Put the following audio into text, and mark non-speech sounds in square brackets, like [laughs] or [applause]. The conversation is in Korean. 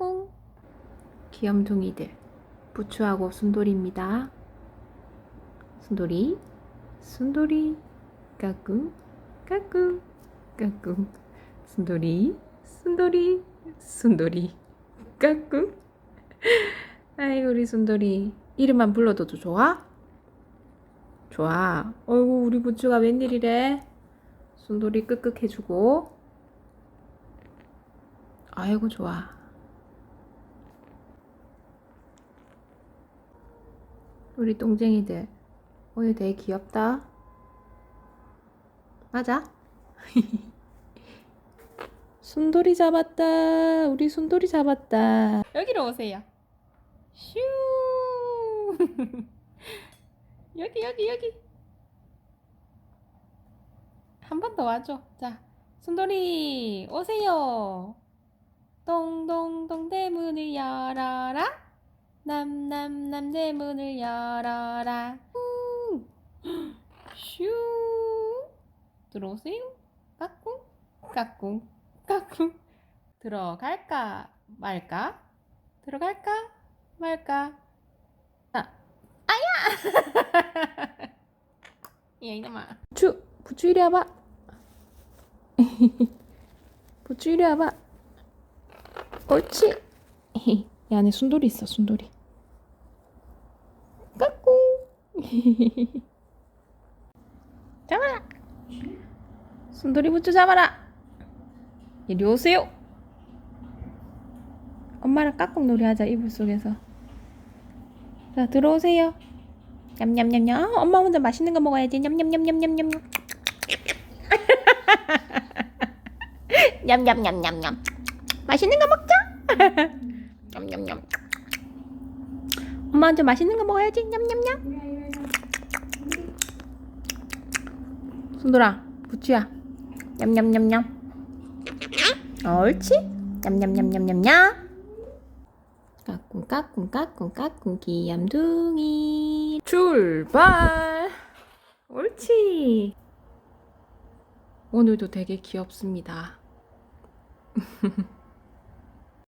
까꿍. 귀염둥이들. 부추하고 순돌이입니다. 순돌이, 순돌이, 까꿍, 까꿍, 까꿍. 순돌이, 순돌이, 순돌이, 까꿍. 아이고 우리 순돌이 이름만 불러도 좋아? 좋아. 어이구 우리 부추가 웬일이래? 순돌이 끄끄 해주고. 아이고 좋아. 우리 똥쟁이들 오늘 되게 귀엽다. 맞아? [laughs] 순돌이 잡았다. 우리 순돌이 잡았다. 여기로 오세요. 슈. [laughs] 여기 여기 여기. 한 번 더 와줘. 자, 순돌이 오세요. 동동동 대문을 열어라. 남남남 대문을 열어라. 우. 슈. 들어오세요. 까꿍 까꿍 까꿍. 들어갈까 말까? 들어갈까 말까? 아, 아야! [laughs] 야 이놈아. 부추, 부추 이리 와봐. [laughs] 부추 이리 와봐. 옳지. [laughs] 이 안에 순돌이 있어, 순돌이. 까꿍. [laughs] 잡아라. 순돌이 부추 잡아라. 이리 오세요. 엄마랑 까꿍 놀이 하자, 이불 속에서. 자, 들어오세요. 냠냠냠냠. 어, 엄마 혼자 맛있는 거 먹어야지. 냠냠냠냠냠냠. [laughs] 냠냠냠냠냠. 맛있는 거 먹자. [laughs] 냠냠냠. 엄마 혼자 맛있는 거 먹어야지. 냠냠냠. 순돌아, 부추야. 냠냠냠냠. 옳지? 냠냠냠냠냠냠. 까꿍 까꿍 까꿍 까꿍 귀염둥이 출발 옳지 오늘도 되게 귀엽습니다 [laughs]